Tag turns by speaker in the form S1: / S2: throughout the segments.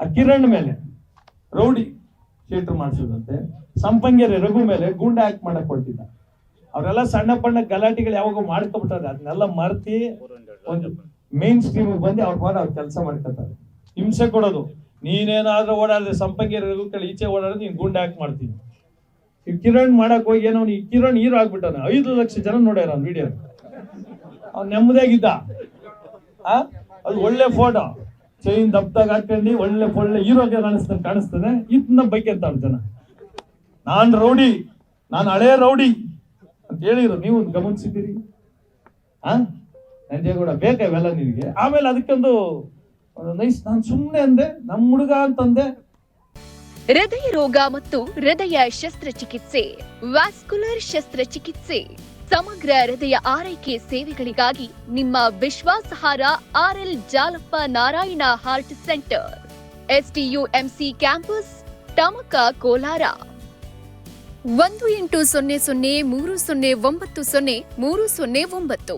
S1: ಆ ಕಿರಣ್ ಮೇಲೆ, rowdy sheeter ಮಾಡಿಸಿದಂತೆ ಸಂಪಂಗೆರೆ ರಘು ಮೇಲೆ ಗುಂಡ ಆಕ್ಟ್ ಮಾಡಕ್ ಕೊಟ್ಟಿದ್ದ ಅವರೆಲ್ಲ ಸಣ್ಣ ಪಣ್ಣ ಗಲಾಟೆಗಳು ಯಾವಾಗ ಮಾಡ್ಕೊಬಿಟ್ಟಾರೆ, ಅದನ್ನೆಲ್ಲ ಮರ್ತಿ ಒಂದು ಮೇನ್ ಸ್ಟ್ರೀಮ್ ಬಂದು ಅವ್ರ ಪಾಡ ಅವ್ರ ಕೆಲಸ ಮಾಡ್ಕೊತಾರೆ. ಹಿಂಸೆ ಕೊಡೋದು. ನೀನೇನಾದ್ರೂ ಓಡಾಡಿದ್ರೆ ಸಂಪಂಗೆರೆ ರಘು ಕಡೆ ಈಚೆ ಓಡಾಡಿದ್ರೆ ನೀನ್ ಗುಂಡ ಆಕ್ಟ್ ಮಾಡ್ತೀನಿ. ಈ ಕಿರಣ್ ಮಾಡಕ್ ಹೋಗಿ ಏನೋ ಈ ಕಿರಣ್ ಹೀರೋ ಆಗ್ಬಿಟ್ಟಾನ. ಐದು ಲಕ್ಷ ಜನ ನೋಡ್ಯಾರ ವಿಡಿಯೋ ಅವ್ನು ನೆಮ್ಮದಿಯಾಗಿದ್ದ. ಅದು ಒಳ್ಳೆ ಫೋಟೋ ಚೈನ್ ದಪ್ದಾಗ ಹಾಕೊಂಡು ಒಳ್ಳೆ ಒಳ್ಳೆ ಹೀರೋಗೆ ಕಾಣಿಸ್ತಾನೆ ಕಾಣಿಸ್ತಾನೆ ಇದನ್ನ ಬೈಕ್ ಅಂತ ಜನ ನಾನ್ ರೌಡಿ, ನಾನು ಹಳೇ ರೌಡಿ ಅಂತ ಹೇಳಿದ್ರು. ನೀವು ಗಮನಿಸಿದ್ದೀರಿ. ಆ? ನಂಜೇಗೌಡ ಬೇಕಾ ಇವೆಲ್ಲ ನಿನಗೆ? ಆಮೇಲೆ ಅದಕ್ಕೊಂದು ನೈಸ್, ನಾನು ಸುಮ್ಮನೆ ಅಂದೆ ನಮ್ಮ ಹುಡುಗ ಅಂತಂದೆ.
S2: ಹೃದಯ ರೋಗ ಮತ್ತು ಹೃದಯ ಶಸ್ತ್ರಚಿಕಿತ್ಸೆ ವ್ಯಾಸ್ಕುಲರ್ ಶಸ್ತ್ರಚಿಕಿತ್ಸೆ. ಸಮಗ್ರ ಹೃದಯ ಆರೈಕೆ ಸೇವೆಗಳಿಗಾಗಿ ನಿಮ್ಮ ವಿಶ್ವಾಸಹಾರ RL Jalappa Narayana heart centre. STUMC campus, Tamaka Kolar. ಒಂದು ಎಂಟು ಸೊನ್ನೆ ಸೊನ್ನೆ ಮೂರು ಸೊನ್ನೆ ಒಂಬತ್ತು ಸೊನ್ನೆ ಮೂರು ಸೊನ್ನೆ ಒಂಬತ್ತು.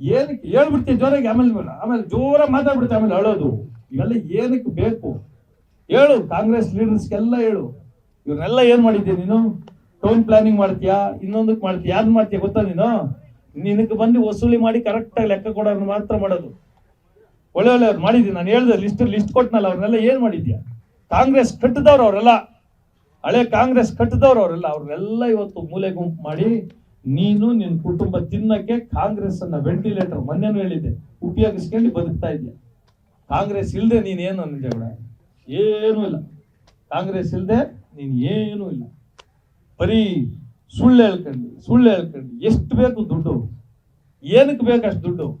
S1: ಏನಕ್ಕೆ ಹೇಳ್ಬಿಡ್ತೀವಿ ಜೋರಾಗಿ ಆಮೇಲೆ. ಆಮೇಲೆ ಜೋರ ಮಾತಾಡ್ಬಿಡ್ತೀವಿ ಆಮೇಲೆ ಅಳೋದು. ಇವೆಲ್ಲ ಏನಕ್ಕೆ ಬೇಕು? ಹೇಳು, ಕಾಂಗ್ರೆಸ್ ಲೀಡರ್ಸ್ಗೆಲ್ಲ ಹೇಳು. ಇವ್ರನ್ನೆಲ್ಲ ಏನ್ ಮಾಡಿದ್ದೀನಿ ನೀನು? ಟೌನ್ ಪ್ಲಾನಿಂಗ್ ಮಾಡ್ತೀಯಾ ಇನ್ನೊಂದಕ್ಕೆ ಮಾಡ್ತೀಯಾ ಯಾವ್ದು ಮಾಡ್ತೀಯಾ ಗೊತ್ತಾ ನೀನು? ನಿನಕ್ಕೆ ಬಂದು ವಸೂಲಿ ಮಾಡಿ ಕರೆಕ್ಟ್ ಆಗಿ ಲೆಕ್ಕ ಕೊಡೋರು ಮಾತ್ರ ಮಾಡೋದು. ಒಳ್ಳೆ ಒಳ್ಳೆ ಅವ್ರು ಮಾಡಿದ್ದೀನಿ ನಾನು ಹೇಳ್ದೆ ಲಿಸ್ಟ್ ಲಿಸ್ಟ್ ಕೊಟ್ನಲ್ಲ, ಅವ್ರನ್ನೆಲ್ಲ ಏನು ಮಾಡಿದ್ಯಾ? ಕಾಂಗ್ರೆಸ್ ಕಟ್ಟಿದವ್ರು ಅವರೆಲ್ಲ. ಹಳೆ ಕಾಂಗ್ರೆಸ್ ಕಟ್ಟಿದವ್ರು ಅವರೆಲ್ಲ, ಅವ್ರನ್ನೆಲ್ಲ ಇವತ್ತು ಮೂಲೆ ಗುಂಪು ಮಾಡಿ, ನೀನು ನಿನ್ನ ಕುಟುಂಬ ತಿನ್ನಕ್ಕೆ ಕಾಂಗ್ರೆಸ್ ಅನ್ನ ವೆಂಟಿಲೇಟರ್ ಮೊನ್ನೆನೂ ಹೇಳಿದ್ದೆ, ಉಪಯೋಗಿಸ್ಕೊಂಡು ಬದುಕ್ತಾ ಇದೆಯಾ? ಕಾಂಗ್ರೆಸ್ ಇಲ್ಲದೆ ನೀನು ಏನು ನನ್ನ ಜಗಳ ಏನೂ ಇಲ್ಲ. ಕಾಂಗ್ರೆಸ್ ಇಲ್ಲದೆ ನೀನು ಏನೂ ಇಲ್ಲ. ಬರೀ ಸುಳ್ಳು ಹೇಳ್ಕೊಂಡು ಸುಳ್ಳು ಹೇಳ್ಕೊಂಡು, ಎಷ್ಟು ಬೇಕು ದುಡ್ಡು. ಏನಕ್ಕೆ ಬೇಕು ಅಷ್ಟು ದುಡ್ಡು?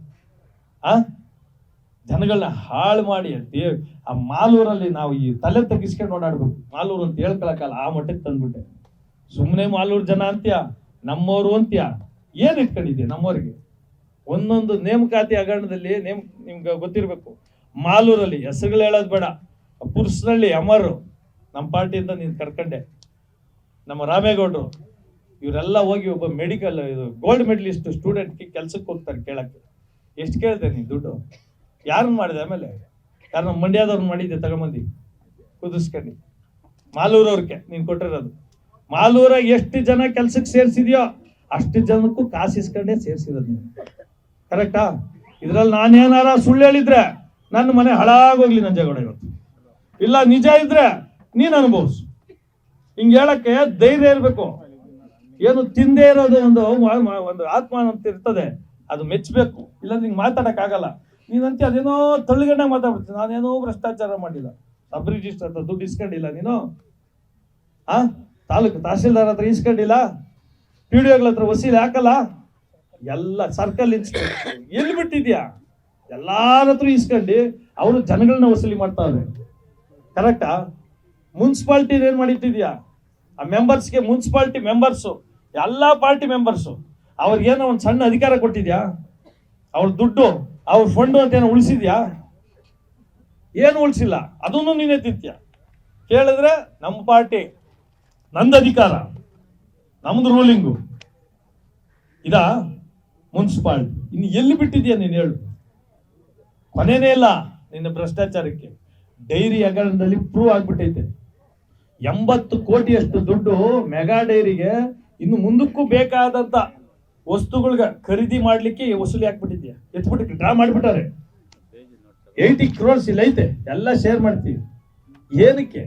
S1: ಆ? ಜನಗಳನ್ನ ಹಾಳು ಮಾಡಿ ದೇವ್ ಆ ಮಾಲೂರಲ್ಲಿ ನಾವು ಈ ತಲೆ ತಗ್ಗಿಸ್ಕೊಂಡು ಓಡಾಡ್ಬೇಕು. ಮಾಲೂರು ಅಂತ ಹೇಳ್ಕೊಳಕಲ್ಲ ಆ ಮಟ್ಟಕ್ಕೆ ತಂದ್ಬಿಟ್ಟೆ. ಸುಮ್ಮನೆ ಮಾಲೂರು ಜನ ಅಂತ್ಯ? ನಮ್ಮವರು ಅಂತ್ಯ? ಏನು ಇಟ್ಕೊಂಡಿದ್ದೆ ನಮ್ಮವ್ರಿಗೆ ಒಂದೊಂದು ನೇಮಕಾತಿ ಹಗರಣದಲ್ಲಿ ನೇಮ್, ನಿಮ್ಗೆ ಗೊತ್ತಿರಬೇಕು. ಮಾಲೂರಲ್ಲಿ ಹೆಸರುಗಳು ಹೇಳೋದು ಬೇಡ. ಪುರುಷನಲ್ಲಿ ಅಮರು. ನಮ್ಮ ಪಾರ್ಟಿಯಿಂದ ನೀನು ಕರ್ಕೊಂಡೆ. ನಮ್ಮ ರಾಮೇಗೌಡರು, ಇವರೆಲ್ಲ ಹೋಗಿ ಒಬ್ಬ ಮೆಡಿಕಲ್ ಇದು ಗೋಲ್ಡ್ ಮೆಡಲಿಸ್ಟ್ ಸ್ಟೂಡೆಂಟ್ಗೆ ಕೆಲ್ಸಕ್ಕೆ ಹೋಗ್ತಾರೆ ಕೇಳಕ್ಕೆ. ಎಷ್ಟು ಕೇಳಿದೆ ನೀನು ದುಡ್ಡು? ಯಾರನ್ನು ಮಾಡಿದೆ ಆಮೇಲೆ? ಯಾರು ನಮ್ಮ ಮಂಡ್ಯದವ್ರನ್ನ ಮಾಡಿದ್ದೆ ತಗೊಂಬಂದು? ಕುದಿಸ್ಕೊಂಡು. ಮಾಲೂರವ್ರಿಗೆ ನೀನು ಕೊಟ್ಟಿರೋದು. ಮಾಲೂರ ಎಷ್ಟು ಜನ ಕೆಲ್ಸಕ್ಕೆ ಸೇರಿಸಿದ್ಯೋ ಅಷ್ಟು ಜನಕ್ಕೂ ಕಾಸು ಇಸ್ಕೊಂಡೇ ಸೇರಿಸಿರೋದು ನೀನು. ಕರೆಕ್ಟಾ? ಇದ್ರಲ್ಲಿ ನಾನೇನಾರ ಸುಳ್ಳು ಹೇಳಿದ್ರೆ ನನ್ನ ಮನೆ ಹಾಳಾಗೋಗ್ಲಿ ನಂಜೇಗೌಡ ಇವತ್ತು. ಇಲ್ಲ ನಿಜ ಇದ್ರೆ ನೀನು ಅನುಭವಿಸು. ಹಿಂಗ್ ಹೇಳಕ್ಕೆ ಧೈರ್ಯ ಇರಬೇಕು. ಏನು ತಿಂದೇ ಇರೋದು ಒಂದು ಒಂದು ಆತ್ಮ ಅಂತ ಇರ್ತದೆ, ಅದು ಮೆಚ್ಚಬೇಕು ಇಲ್ಲ ನಿಂಗೆ ಮಾತಾಡಕ್ ಆಗಲ್ಲ. ನೀನಂತೆ ಅದೇನೋ ತಳ್ಳಿಗಣ್ಣ ಮಾತಾಡ್ಬಿಡ್ತೀನಿ ನಾನೇನೋ ಭ್ರಷ್ಟಾಚಾರ ಮಾಡಿಲ್ಲ. ಸಬ್ ರಿಜಿಸ್ಟರ್ ಹತ್ರ ದುಡ್ಡು ಇಸ್ಕೊಂಡಿಲ್ಲ ನೀನು? ಆ? ತಾಲೂಕು ತಹಸೀಲ್ದಾರ್ ಹತ್ರ ಇಸ್ಕೊಂಡಿಲ್ಲ? ಪಿ ಡಿ ಹತ್ರ ವಸೀಲಿ ಹಾಕಲ್ಲ? ಎಲ್ಲ ಸರ್ಕಲ್ ಇನ್ಸ್ಪೆಕ್ಟರ್ ಎಲ್ಲಿ ಬಿಟ್ಟಿದ್ಯಾ? ಎಲ್ಲಾರ ಹತ್ರ ಇಸ್ಕೊಂಡು ಅವರು ಜನಗಳನ್ನ ವಸೂಲಿ ಮಾಡ್ತಾವ್ರೆ ಕರೆಕ್ಟಾ ಮುನ್ಸಿಪಾಲ್ಟಿ ಏನ್ ಮಾಡಿಟ್ಟಿದ್ಯಾ? ಆ ಮೆಂಬರ್ಸ್ಗೆ ಮುನ್ಸಿಪಾಲ್ಟಿ ಮೆಂಬರ್ಸು ಎಲ್ಲ ಪಾರ್ಟಿ ಮೆಂಬರ್ಸು ಅವ್ರಿಗೇನೋ ಒಂದು ಸಣ್ಣ ಅಧಿಕಾರ ಕೊಟ್ಟಿದ್ಯಾ? ಅವ್ರ ದುಡ್ಡು, ಅವ್ರ ಫಂಡು ಅಂತ ಏನೋ ಉಳಿಸಿದ್ಯಾ? ಏನು ಉಳಿಸಿಲ್ಲ, ಅದನ್ನು ನೀನೇ ತಿಂತ್ಯ? ಕೇಳಿದ್ರೆ ನಮ್ಮ ಪಾರ್ಟಿ ನಂದು ಅಧಿಕಾರ, ನಮ್ದು ರೂಲಿಂಗು ಇದಾ ಮುನ್ಸಿಪಾಲ್ಟಿ ಇನ್ನು ಎಲ್ಲಿ ಬಿಟ್ಟಿದ್ಯಾ ನೀನು ಹೇಳು? ಕೊನೆಯೇ ಇಲ್ಲ ನಿನ್ನ ಭ್ರಷ್ಟಾಚಾರಕ್ಕೆ. ಡೈರಿ ಹಗರಣದಲ್ಲಿ ಪ್ರೂವ್ ಆಗ್ಬಿಟ್ಟೈತೆ. ಎಂಬತ್ತು ಕೋಟಿಯಷ್ಟು ದುಡ್ಡು ಮೆಗಾ ಡೈರಿಗೆ ಇನ್ನು ಮುಂದಕ್ಕೂ ಬೇಕಾದಂತ ವಸ್ತುಗಳಿಗೆ ಖರೀದಿ ಮಾಡ್ಲಿಕ್ಕೆ ವಸೂಲಿ ಹಾಕ್ಬಿಟ್ಟಿದ್ಯಾ ಎತ್ಬಿಟ್ಟು ಡ್ರಾ ಮಾಡಿಬಿಟ್ಟಾರೆ ಏಯ್ಟಿ ಕ್ರೋರ್ಸ್ ಇಲ್ಲ ಐತೆ. ಎಲ್ಲ ಶೇರ್ ಮಾಡ್ತೀವಿ. ಏನಕ್ಕೆ?